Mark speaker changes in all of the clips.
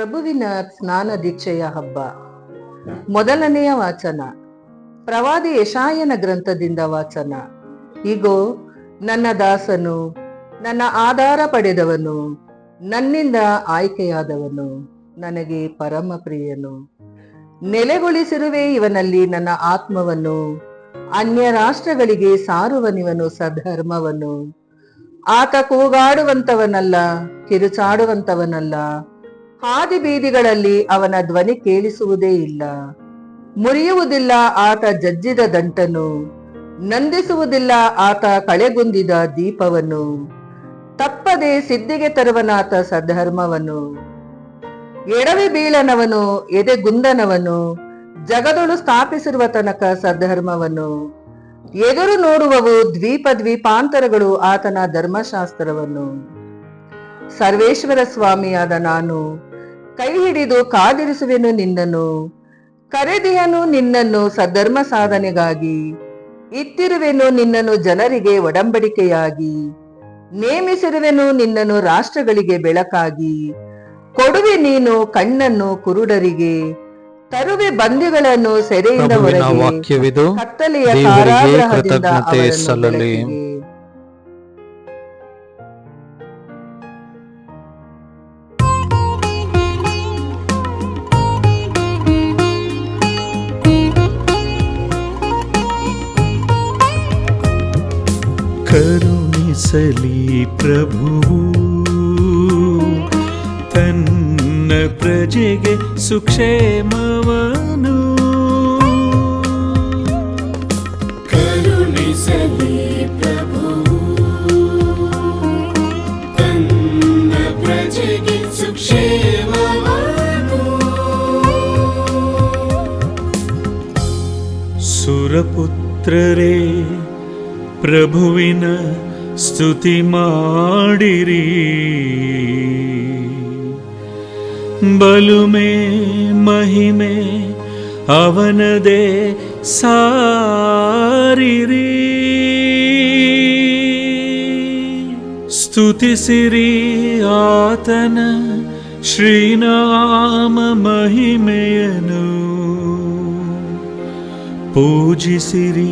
Speaker 1: ಪ್ರಭುವಿನ ಸ್ನಾನ ದೀಕ್ಷೆಯ ಹಬ್ಬ. ಮೊದಲನೆಯ ವಾಚನ. ಪ್ರವಾದಿ ಯಶಾಯನ ಗ್ರಂಥದಿಂದ ವಾಚನ. ಇಗೋ, ನನ್ನ ದಾಸನು, ನನ್ನ ಆಧಾರ ಪಡೆದವನು, ನನ್ನಿಂದ ಆಯ್ಕೆಯಾದವನು, ನನಗೆ ಪರಮ ಪ್ರಿಯನು. ನೆಲೆಗೊಳಿಸಿರುವೆ ಇವನಲ್ಲಿ ನನ್ನ ಆತ್ಮವನ್ನು. ಅನ್ಯ ರಾಷ್ಟ್ರಗಳಿಗೆ ಸಾರುವನಿವನು ಸಧರ್ಮವನ್ನು ಆತ ಕೂಗಾಡುವಂತವನಲ್ಲ ಕಿರುಚಾಡುವಂತವನಲ್ಲ ಹಾದಿ ಬೀದಿಗಳಲ್ಲಿ ಅವನ ಧ್ವನಿ ಕೇಳಿಸುವುದೇ ಇಲ್ಲ. ಮುರಿಯುವುದಿಲ್ಲ ಆತ ಜಜ್ಜಿದ ದಂಟನು, ನಂದಿಸುವುದಿಲ್ಲ ಆತ ಕಳೆಗುಂದಿದ ದೀಪವನ್ನು ತಪ್ಪದೆ ಸಿದ್ಧಿಗೆ ತರುವನಾತ ಸದ್ಧರ್ಮವನು. ಎಡವಿ ಬೀಳನವನು ಎದೆಗುಂದನವನು ಜಗದೊಳು ಸ್ಥಾಪಿಸಿರುವ ತನಕ ಸದ್ಧರ್ಮವನು. ಎದುರು ನೋಡುವವು ದ್ವೀಪ ದ್ವೀಪಾಂತರಗಳು ಆತನ ಧರ್ಮಶಾಸ್ತ್ರವನ್ನು. ಸರ್ವೇಶ್ವರ ಸ್ವಾಮಿಯಾದ ನಾನು ಕೈ ಹಿಡಿದು ಕಾದಿರಿಸುವೆನು ನಿನ್ನನ್ನು. ಕರೆದಿಯನು ನಿನ್ನನ್ನು ಸದ್ಧರ್ಮ ಸಾಧನೆಗಾಗಿ. ಇತ್ತಿರುವೆನು ನಿನ್ನನ್ನು ಜನರಿಗೆ ಒಡಂಬಡಿಕೆಯಾಗಿ. ನೇಮಿಸಿರುವೆನು ನಿನ್ನನ್ನು ರಾಷ್ಟ್ರಗಳಿಗೆ ಬೆಳಕಾಗಿ. ಕೊಡುವೆ ನೀನು ಕಣ್ಣನ್ನು ಕುರುಡರಿಗೆ. ತರುವೆ ಬಂದಿಗಳನ್ನು ಸೆರೆಯಿಂದ ಹೊರಗೆ. ಕತ್ತಲೆಯ
Speaker 2: ಕಾರಾಗ್ರಹದಿಂದ
Speaker 1: ಕಾರಾಗೃಹದಿಂದ
Speaker 2: ಸಲ್ಲಲಿ.
Speaker 3: ಪ್ರಭು ಪ್ರಭುವು. ತನ್ನ ಪ್ರಜೆಗೆ ಸುಕ್ಷೇಮವನು.
Speaker 4: ಕರುಣಿಸಲಿ ಪ್ರಭು ತನ್ನ ಪ್ರಜೆಗೆ ಸುಕ್ಷೇಮವನ್ನು
Speaker 3: ಸುರಪುತ್ರರೇ ಪ್ರಭುವಿನ ಸ್ತುತಿ ಮಾಡಿರಿ ಬಲುಮೆ ಮಹಿಮೆ ಅವನದೇ ಸಾರಿರಿ ಸ್ತುತಿಸಿರಿ ಆತನ ಶ್ರೀನಾಮ ಮಹಿಮೆಯನು ಪೂಜಿಸಿರಿ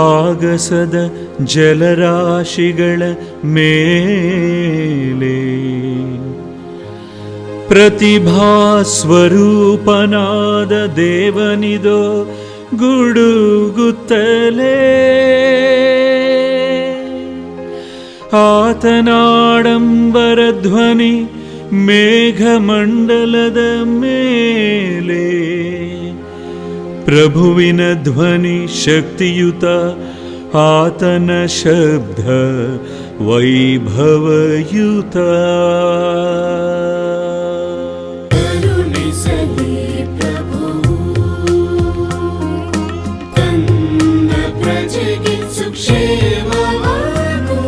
Speaker 3: ಆಗಸದ ಜಲರಾಶಿಗಳ ಮೇಲೆ ಪ್ರತಿಭಾ ಸ್ವರೂಪನಾದ ದೇವನಿದೋ ಗುಡುಗುತ್ತಲೇ ಆತನಾಡಂಬರ ಧ್ವನಿ ಮೇಘಮಂಡಲದ ಮೇಲೆ ಪ್ರಭುವಿನ ಧ್ವನಿ ಶಕ್ತಿಯುತ ಆತನ ಶಬ್ದ ವೈಭವಯುತ
Speaker 4: ಕರುಣಿಸಲಿ ಪ್ರಭು ತನ್ನ ಪ್ರಜೆಗೆ ಸುಕ್ಷೇಮವನ್ನು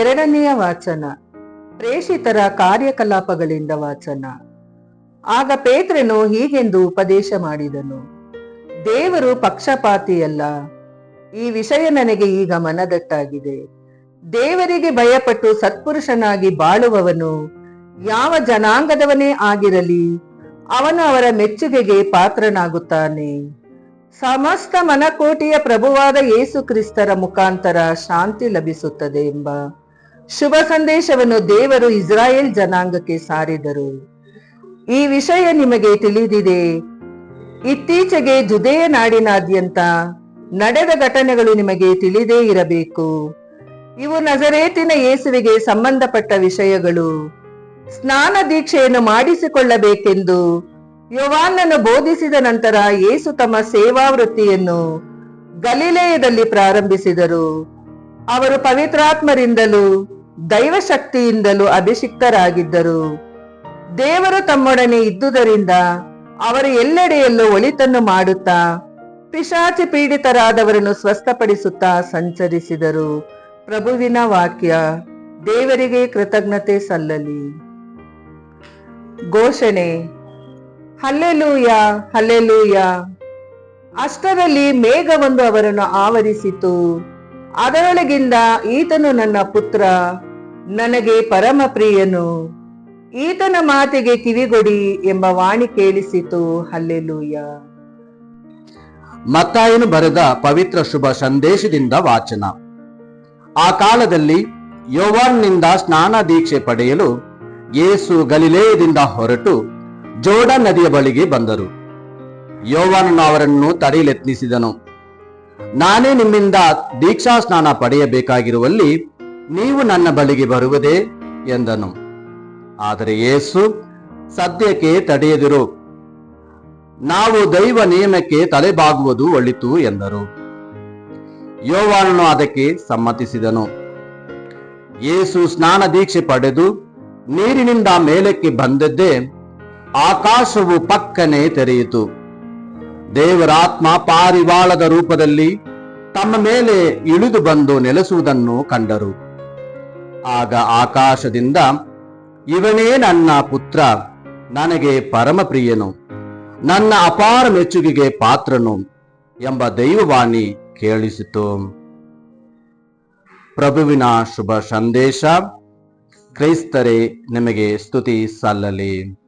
Speaker 1: ಎರಡನೆಯ ವಾಚನ. ಪ್ರೇಷಿತರ ಕಾರ್ಯಕಲಾಪಗಳಿಂದ ವಾಚನ. ಆಗ ಪೇತ್ರನು ಹೀಗೆಂದು ಉಪದೇಶ ಮಾಡಿದನು. ದೇವರು ಪಕ್ಷಪಾತಿಯಲ್ಲ. ಈ ವಿಷಯ ನನಗೆ ಈಗ ಮನದಟ್ಟಾಗಿದೆ. ದೇವರಿಗೆ ಭಯಪಟ್ಟು ಸತ್ಪುರುಷನಾಗಿ ಬಾಳುವವನು ಯಾವ ಜನಾಂಗದವನೇ ಆಗಿರಲಿ, ಅವನು ಅವರ ಮೆಚ್ಚುಗೆಗೆ ಪಾತ್ರನಾಗುತ್ತಾನೆ. ಸಮಸ್ತ ಮನಕೋಟಿಯ ಪ್ರಭುವಾದ ಯೇಸು ಕ್ರಿಸ್ತರ ಮುಖಾಂತರ ಶಾಂತಿ ಲಭಿಸುತ್ತದೆ ಎಂಬ ಶುಭ ಸಂದೇಶವನ್ನು ದೇವರು ಇಸ್ರಾಯೇಲ್ ಜನಾಂಗಕ್ಕೆ ಸಾರಿದರು. ಈ ವಿಷಯ ನಿಮಗೆ ತಿಳಿದಿದೆ. ಇತ್ತೀಚೆಗೆ ಜುದೇಯ ನಾಡಿನಾದ್ಯಂತ ನಡೆದ ಘಟನೆಗಳು ನಿಮಗೆ ತಿಳಿದೇ ಇರಬೇಕು. ಇವು ನಜರೇತಿನ ಯೇಸುವಿಗೆ ಸಂಬಂಧಪಟ್ಟ ವಿಷಯಗಳು. ಸ್ನಾನ ದೀಕ್ಷೆಯನ್ನು ಮಾಡಿಸಿಕೊಳ್ಳಬೇಕೆಂದು ಯುವಾನನ್ನು ಬೋಧಿಸಿದ ನಂತರ ಯೇಸು ತಮ್ಮ ಸೇವಾ ವೃತ್ತಿಯನ್ನು ಗಲೀಲೆಯದಲ್ಲಿ ಪ್ರಾರಂಭಿಸಿದರು. ಅವರು ಪವಿತ್ರಾತ್ಮರಿಂದಲೂ ದೈವಶಕ್ತಿಯಿಂದಲೂ ಅಭಿಷಿಕ್ತರಾಗಿದ್ದರು. ದೇವರು ತಮ್ಮೊಡನೆ ಇದ್ದುದರಿಂದ ಅವರು ಎಲ್ಲೆಡೆಯಲ್ಲೂ ಒಳಿತನ್ನು ಮಾಡುತ್ತಾ, ಪಿಶಾಚಿ ಪೀಡಿತರಾದವರನ್ನು ಸ್ವಸ್ಥಪಡಿಸುತ್ತಾ ಸಂಚರಿಸಿದರು. ಪ್ರಭುವಿನ ವಾಕ್ಯ, ದೇವರಿಗೆ ಕೃತಜ್ಞತೆ ಸಲ್ಲಲಿ. ಘೋಷಣೆ, ಹಲ್ಲೆಲೂಯ ಹಲ್ಲೆಲೂಯ. ಅಷ್ಟರಲ್ಲಿ ಮೇಘವೊಂದು ಅವರನ್ನು ಆವರಿಸಿತು. ಅದರೊಳಗಿಂದ ಈತನು ನನ್ನ ಪುತ್ರ ನನಗೆ ಪರಮ ಪ್ರಿಯನು, ಈತನ ಮಾತಿಗೆ ಕಿವಿಗೊಡಿ ಎಂಬ ವಾಣಿ ಕೇಳಿಸಿತು. ಹಲ್ಲೆಲೂಯ.
Speaker 2: ಮತ್ತಾಯನು ಬರೆದ ಪವಿತ್ರ ಶುಭ ಸಂದೇಶದಿಂದ ವಾಚನ. ಆ ಕಾಲದಲ್ಲಿ ಯೋವಾನ್ನಿಂದ ಸ್ನಾನ ದೀಕ್ಷೆ ಪಡೆಯಲು ಯೇಸು ಗಲಿಲೇಯದಿಂದ ಹೊರಟು ಜೋಡ ನದಿಯ ಬಳಿಗೆ ಬಂದರು. ಯೋವಾನನು ಅವರನ್ನು ತಡೆಯಲೆತ್ನಿಸಿದನು. ನಾನೇ ನಿಮ್ಮಿಂದ ದೀಕ್ಷಾ ಸ್ನಾನ ಪಡೆಯಬೇಕಾಗಿರುವಲ್ಲಿ ನೀವು ನನ್ನ ಬಳಿಗೆ ಬರುವುದೇ ಎಂದನು. ಆದರೆ ಯೇಸು, ಸದ್ಯಕ್ಕೆ ತಡೆಯದಿರು. ನಾವು ದೈವ ನಿಯಮಕ್ಕೆ ತಲೆಬಾಗುವುದು ಒಳಿತು ಎಂದರು. ಯೋವಾನನು ಅದಕ್ಕೆ ಸಮ್ಮತಿಸಿದನು. ಯೇಸು ಸ್ನಾನ ದೀಕ್ಷೆ ಪಡೆದು ನೀರಿನಿಂದ ಮೇಲಕ್ಕೆ ಬಂದದ್ದೇ ಆಕಾಶವು ಪಕ್ಕನೆ ತೆರೆಯಿತು. ದೇವರಾತ್ಮ ಪಾರಿವಾಳದ ರೂಪದಲ್ಲಿ ತಮ್ಮ ಮೇಲೆ ಇಳಿದು ಬಂದು ನೆಲೆಸುವುದನ್ನು ಕಂಡರು. ಆಗ ಆಕಾಶದಿಂದ, ಇವನೇ ನನ್ನ ಪುತ್ರ, ನನಗೆ ಪರಮ ಪ್ರಿಯನು ನನ್ನ ಅಪಾರ ಮೆಚ್ಚುಗೆಗೆ ಪಾತ್ರನು ಎಂಬ ದೈವವಾಣಿ ಕೇಳಿಸಿತು. ಪ್ರಭುವಿನ ಶುಭ ಸಂದೇಶ, ಕ್ರೈಸ್ತರೇ, ನಿಮಗೆ ಸ್ತುತಿ ಸಲ್ಲಲಿ.